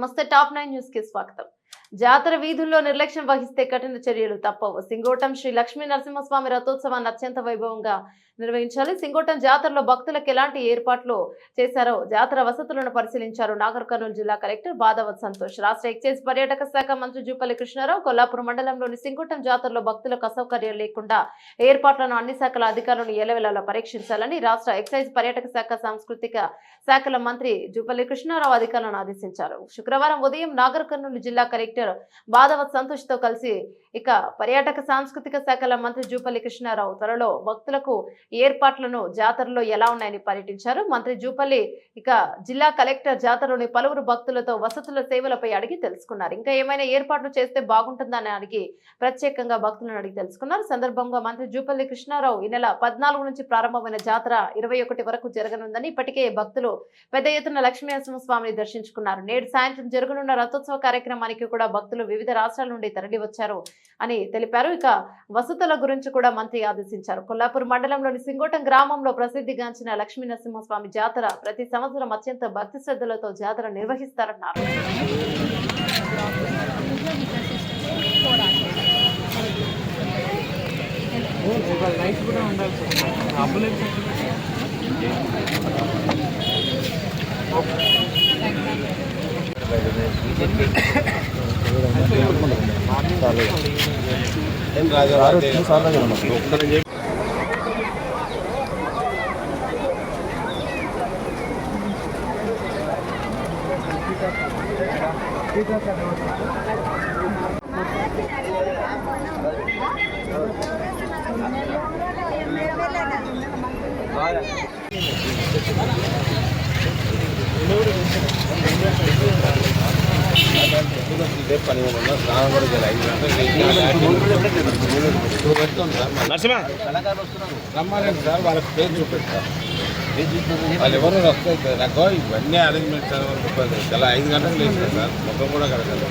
నమస్తే top nine న్యూస్కి స్వాగతం. జాతర వీధుల్లో నిర్లక్ష్యం వహిస్తే కఠిన చర్యలు తప్పవు. సింగోటం శ్రీ లక్ష్మీ నరసింహస్వామి రథోత్సవాన్ని అత్యంత వైభవంగా నిర్వహించాలి. సింగోటం జాతరలో భక్తులకు ఎలాంటి ఏర్పాట్లు చేశారో జాతర వసతులను పరిశీలించారు నాగర్ కర్నూలు జిల్లా కలెక్టర్ బాధవత్ సంతోష్. రాష్ట్ర ఎక్సైజ్ పర్యాటక శాఖ మంత్రి జూపల్లి కృష్ణారావు కొల్లాపురం మండలంలోని సింగోటం జాతరలో భక్తులకు అసౌకర్యం లేకుండా ఏర్పాట్లను అన్ని శాఖల అధికారులను ఎలవెలా పరీక్షించాలని రాష్ట్ర ఎక్సైజ్ పర్యాటక శాఖ సాంస్కృతిక శాఖల మంత్రి జూపల్లి కృష్ణారావు అధికారులను ఆదేశించారు. శుక్రవారం ఉదయం నాగర్ కర్నూలు జిల్లా కలెక్టర్ బాధవత్ సంతోష్తో కలిసి ఇక పర్యాటక సాంస్కృతిక శాఖల మంత్రి జూపల్లి కృష్ణారావు త్వరలో భక్తులకు ఏర్పాట్లను జాతరలో ఎలా ఉన్నాయని పర్యటించారు. మంత్రి జూపల్లి ఇక జిల్లా కలెక్టర్ జాతరలోని పలువురు భక్తులతో వసతుల సేవలపై అడిగి తెలుసుకున్నారు. ఇంకా ఏమైనా ఏర్పాట్లు చేస్తే బాగుంటుందని అడిగి ప్రత్యేకంగా భక్తులను అడిగి తెలుసుకున్నారు. సందర్భంగా మంత్రి జూపల్లి కృష్ణారావు ఈ నెల పద్నాలుగు నుంచి ప్రారంభమైన జాతర ఇరవై ఒకటి వరకు జరగనుందని ఇప్పటికే భక్తులు పెద్ద ఎత్తున లక్ష్మీనరసింహ స్వామిని దర్శించుకున్నారు. నేడు సాయంత్రం జరగనున్న రథోత్సవ కార్యక్రమానికి కూడా భక్తులు వివిధ రాష్ట్రాల నుండి తరలి వచ్చారు అని తెలిపారు. ఇక వసతుల గురించి కూడా మంత్రి ఆదేశించారు. కొల్లాపూర్ మండలంలోని సింగోటం గ్రామంలో ప్రసిద్ధిగాంచిన లక్ష్మీ నరసింహస్వామి జాతర ప్రతి సంవత్సరం అత్యంత భక్తి శ్రద్ధలతో జాతర నిర్వహిస్తారన్నారు. కూడా ఉండాలి సార్ అంబులెన్స్ నరసింహ! రమ్మాలండి సార్ వాళ్ళకి పేరు చూపెడతారు వాళ్ళు ఎవరు వస్తాయి నాకు ఇవన్నీ అరేంజ్మెంట్స్ చాలా ఐదు గంటలకు లేదు సార్. మొత్తం కూడా కడగాలి